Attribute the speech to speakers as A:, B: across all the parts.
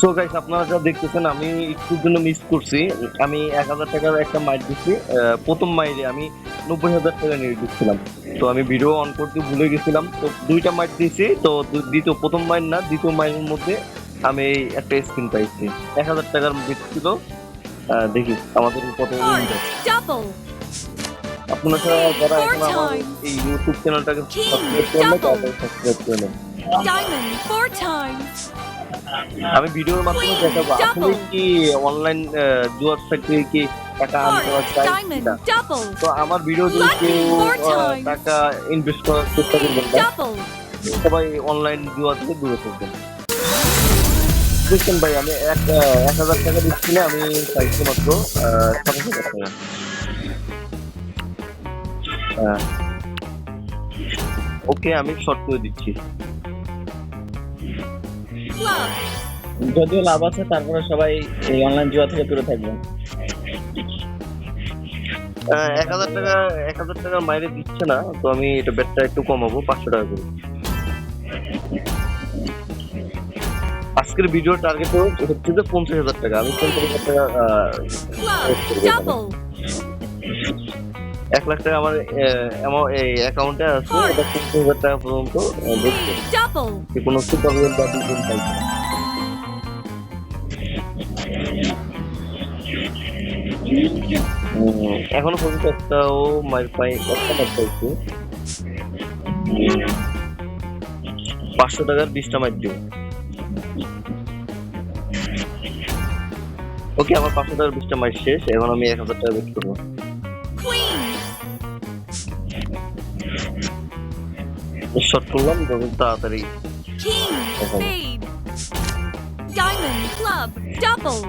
A: So guys আপনারা যা দেখতেছেন আমি একটু জন্য মিস করছি। আমি এক হাজার টাকার একটা মাইট দিচ্ছি। প্রথম মাইরে আমি নব্বই হাজার টাকা নিয়ে দিচ্ছিলাম। তো আমি ভিডিও অন করতে ভুলে গেছিলাম। তো দুইটা মাইট দিয়েছি। তো দ্বিতীয় প্রথম মাইল না দ্বিতীয় মাইলের মধ্যে আমি এই একটা স্ক্রিন পাইছি। এক হাজার টাকার ছিল। দেখি আমাদের কত আপনারা যারা এখন আমার এই ইউটিউব চ্যানেলটাকে সাবস্ক্রাইব করলে. তাড়াতাড়ি সাবস্ক্রাইব করে নেন. আমি ভিডিওর মাধ্যমে দেখাবো। আসলে কি অনলাইন জুয়ার সাইট থেকে কি টাকা আর্ন করা
B: Heart
A: যায়
B: diamond
A: তো। আমার ভিডিও যদি কেউ. টাকা ইনভেস্ট করার চেষ্টা করবেন সবাই অনলাইন জুয়া থেকে দূরে থাকবেন। দেখছেন ভাই আমি এক এক হাজার টাকা দিচ্ছি না আমি চাইছি মাত্র সাতাশ হাজার টাকা। ওকে আমি শর্ট করে দিচ্ছি।
B: Club.
C: যদিও লাভ আছে তারপরে সবাই এই অনলাইন জুয়া থেকে দূরে থাকবেন
A: আহ, এক হাজার টাকা এক হাজার টাকার মাইরে দিচ্ছে না তো আমি এটা বেডটা একটু কমাবো পাঁচশো টাকা করে আজকের ভিডিও টার্গেট হচ্ছে যে পঞ্চাশ হাজার টাকা আমি পঞ্চাশ হাজার টাকা. এক লাখ টাকা আমার এই অ্যাকাউন্টে আছে এটা পঞ্চাশ হাজার টাকা পর্যন্ত. যে কোনো সুপার বা ডিভিশন পাইছে এখনও পর্যন্ত একটাও মাইল পাই একটা মাইল পাইছি। পাঁচশো টাকার বিশটা মাইল দিব ওকে আমার পাঁচশো টাকার বিশটা মাইল শেষ এখন আমি এক হাজার টাকা বেট করব। শর্ট করলাম যত তাড়াতাড়ি
B: King.
A: Okay.
B: Spade. Diamond club double.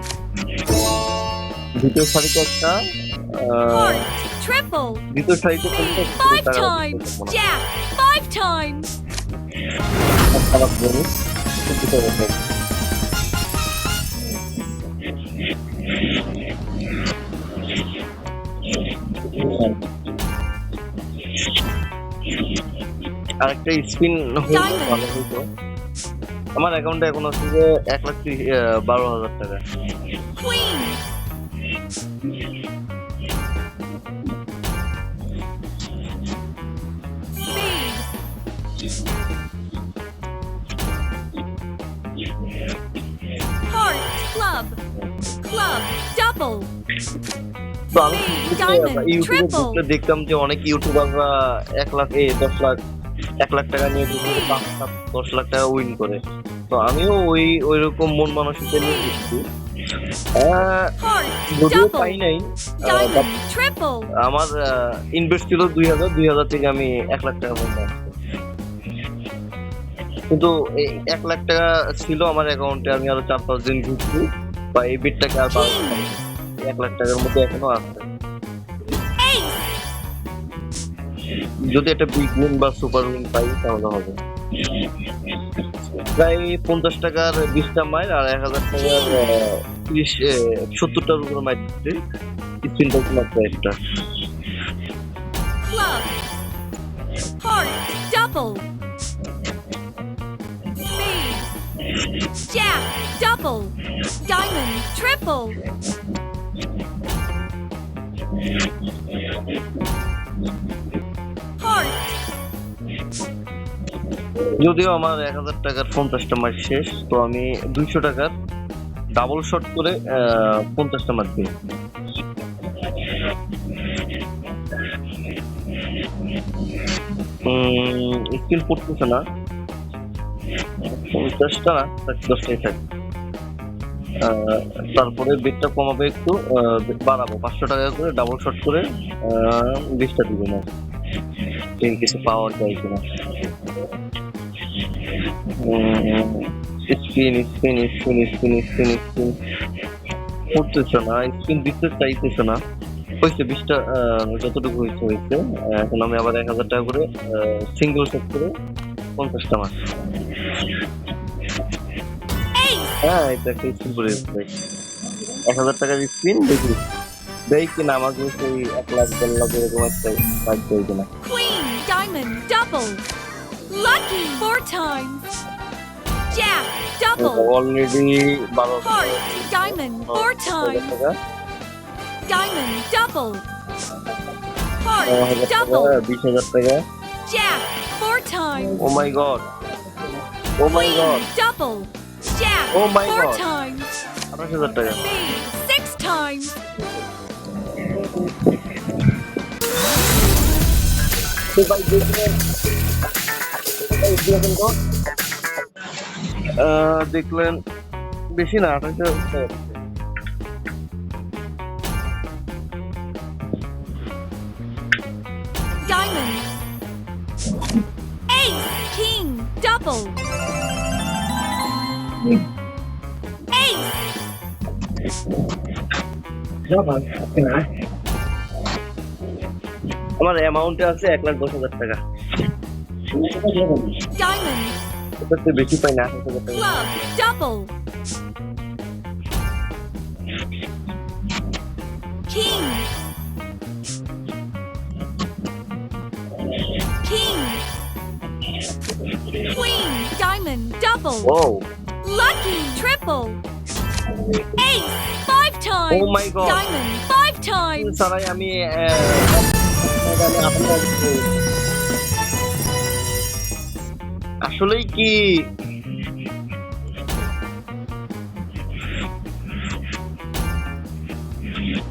A: দ্বিতীয় সারিতে একটা আহ,
B: Heart triple.
A: দ্বিতীয় সারিতে কোনটা
B: Five
A: টাকা
B: times. Jack. Five times.
A: খারাপ বলি কিন্তু তো আরেকটা স্পিন ভালো হইতো আমার অ্যাকাউন্টে এখন আছে যে এক লাখ বারো হাজার টাকা। দেখতাম যে অনেক ইউটিউবাররা এক লাখ এ দশ লাখ এক লাখ টাকা নিয়ে ঢুকে পাঁচ সাত দশ লাখ টাকা উইন করে। তো আমিও ওই ওই রকম মন মানসিকতা নিয়ে
B: Heart
A: যদিও পাই নাই আমার ইনভেস্ট ছিল দুই হাজার দুই হাজার থেকে আমি এক লাখ টাকা পর্যন্ত কিন্তু এই এক লাখ টাকা ছিল আমার অ্যাকাউন্টে আমি আরও চার পাঁচ দিন ঘুরছি বা এই বিটটাকে আর নাই। এক লাখ টাকার মধ্যে এখনও আছে। যদি একটা বিগ উইন বা সুপার উইন পাই, তাহলে হবে প্রায় পঞ্চাশ টাকার বিশটা মাইল আর এক হাজার টাকার তিরিশ সত্তরটার উপরে মাইল দিচ্ছে স্পিনটা মাত্র একটা.
B: Jack, double. Diamond, triple.
A: যদিও আমার এক হাজার টাকার পঞ্চাশটা মাস শেষ, তো আমি দুইশো টাকার ডাবল শট করে পঞ্চাশটা মাস দিই স্কিল পড়তেছে না। পঞ্চাশটা না দশটাই থাক। তারপরে বেডটা কমাবে একটু বাড়াবো। পাঁচশো টাকা করে ডাবল শট করে বিশটা দিবে না। কিছু পাওয়ার যায় কিনা। Spin spin spin spin spin spin করতেছ না স্পিন দিতে চাইতেছ না। হয়েছে বিশটা যতটুকু হয়েছে হয়েছে। এখন আমি আবার এক হাজার টাকা করে সিঙ্গেল সেট করে পঞ্চাশটা মাস হ্যাঁ এটা একটা স্পিন করে এক হাজার টাকার স্পিন দেখি। দেই কিনা আমাকে সেই এক লাখ দেড় লাখ এরকম একটা কাজ দেয় কিনা।
B: Diamond double. Lucky four times. Jack. double,
A: already বারো
B: heart, diamond, four times,
A: টাকা
B: diamond, double, heart,
A: নয় হাজার টাকা
B: double,
A: বিশ হাজার টাকা
B: jack, four times,
A: oh my god oh my
B: queen,
A: god
B: double, jack,
A: Oh my
B: four
A: God.
B: times,
A: আঠাশ হাজার টাকা
B: spade, six times,
A: আহ, দেখলেন বেশি না আঠাশ
B: diamond, ace, king, double, ace,
A: আমার অ্যামাউন্টে আছে এক লাখ দশ হাজার টাকা।
B: diamond,
A: ওটার চেয়ে বেশি পাই না আঠাশ হাজার টাকা
B: club, double, king, king, queen, diamond, double,
A: O
B: lucky, triple, ace, five times,
A: Oh my God.
B: diamond, five times,
A: ছাড়াই আমি আহ, আমি আপনার আসলেই কি?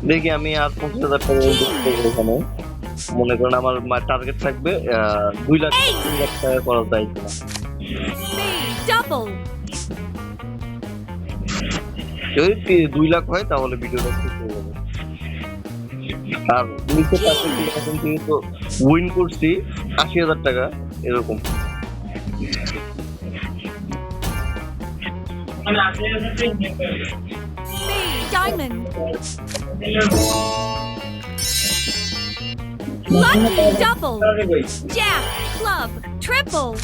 A: দেখি আমি আর পঞ্চাশ হাজার টাকা এখানে। মনে করেন আমার টার্গেট থাকবে দুই লাখ! তিন লাখ টাকা করা যায় কিনা
B: spade,
A: যদি দুই লাখ হয় তাহলে ভিডিওটা শেষ হয়ে যাবে। আর নিচে টার্গেট এখন কিন্তু উইন করছি আশি হাজার টাকা এরকম।
B: spade, diamond, lucky, double, jack, club, triple,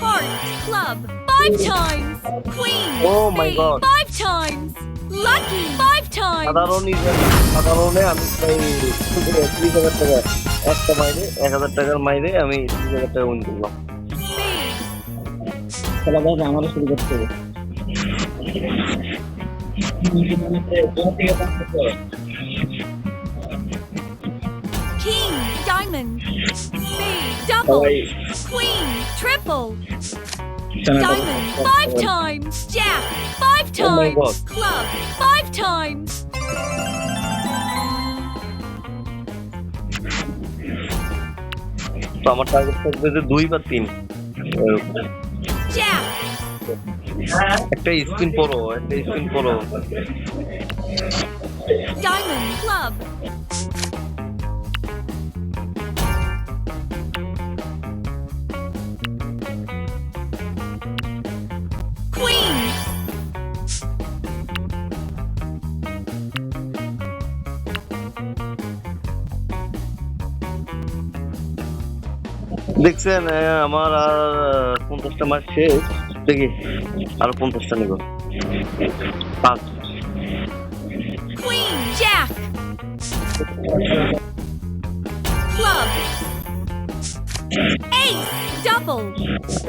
B: heart, club, five times, queen,
A: Oh my
B: spade,
A: God.
B: five times, lucky, five times,
A: সাধারণ সাধারণে আমি প্রায় ত্রিশ হাজার টাকা একটা মাইরে এক হাজার টাকার মাইরে আমি ত্রিশ হাজার টাকা উইন করলাম
B: spade,
C: খেলা দেখে আমারও শুরু করতে হবে
B: king, diamond, spade, double,
C: সবাই
B: queen, triple,
C: চ্যানেলটা
B: diamond, five times, jack, five
A: Oh my
B: times,
A: God.
B: club, five times,
A: তো আমার টার্গেট থাকবে যে দুই বা তিন এরকম।
B: jack,
A: একটা স্ক্রিন পড়ো একটা স্ক্রিন পড়ো
B: diamond, club,
A: দেখছেন আমার আর পঞ্চাশটা মাস শেষ। দেখি আরও পঞ্চাশটা নেব। পাঁচ।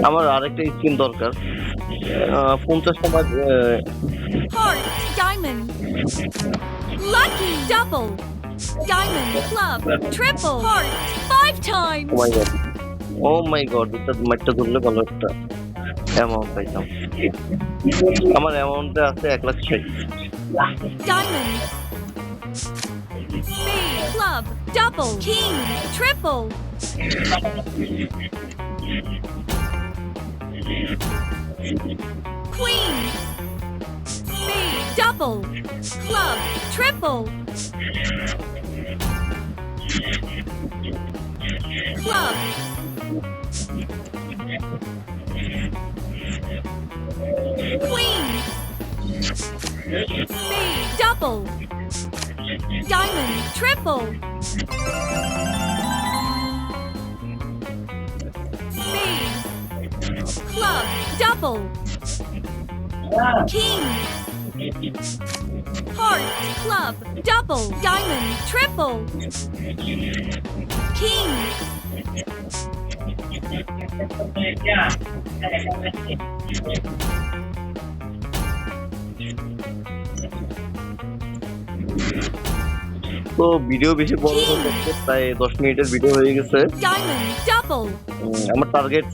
A: আমার আরেকটা স্কিম দরকার। পঞ্চাশটা
B: সমাজ lucky double diamond
A: oh my god এটা মাইটটা ধরলে ভালো একটা অ্যামাউন্ট পাইতাম আমার অ্যামাউন্টে আছে এক লাখ ষাট
B: club, double, king, triple, queen, spade, double, club, triple, spade, double, diamond, triple, spade, club, double, king, heart, club, double, diamond, triple, king,
A: তো ভিডিও বেশি বড় হয়ে যাচ্ছে প্রায় দশ মিনিটের ভিডিও হয়ে গেছে। আমার টার্গেট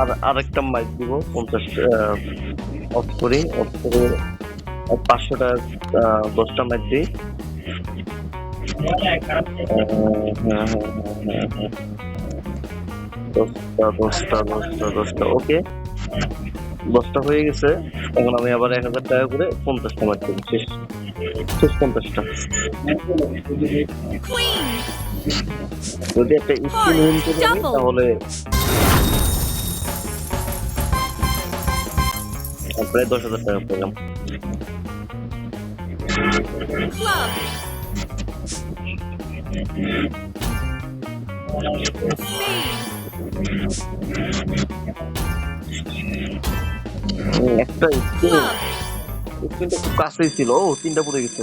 A: আর আরেকটা মাইক দিব পঞ্চাশ অফ করি অফ করে পাঁচশোটা দশটা মাইক দিই। দশটা দশটা দশটা দশটা ওকে দশটা হয়ে গেছে এখন আমি আবার এক হাজার টাকা করে পঞ্চাশটা মাইক দেবো শেষ। শেষ পঞ্চাশটা
B: Queen.
A: যদি একটা স্ক্রিন উইন করে নিই,
B: Double.
A: তাহলে প্রায় দশ হাজার টাকা পেলাম
B: Club. Spade.
A: উম, একটা স্ক্রিন স্ক্রিনটা খুব কাছেই ছিল ও তিনটা পড়ে গেছে।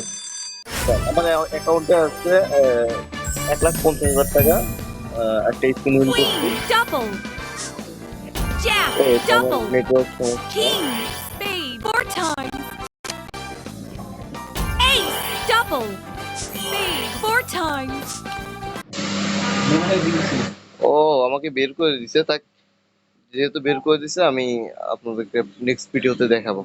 A: আমার অ্যাকাউন্টে আছে এক লাখ পঞ্চাশ হাজার টাকা একটা স্ক্রিন উইন করছি.
B: Network double. Four times.
A: ও আমাকে বের করে দিছে তাক যেহেতু বের করে দিছে আমি আপনাদেরকে নেক্সট ভিডিওতে দেখাবো।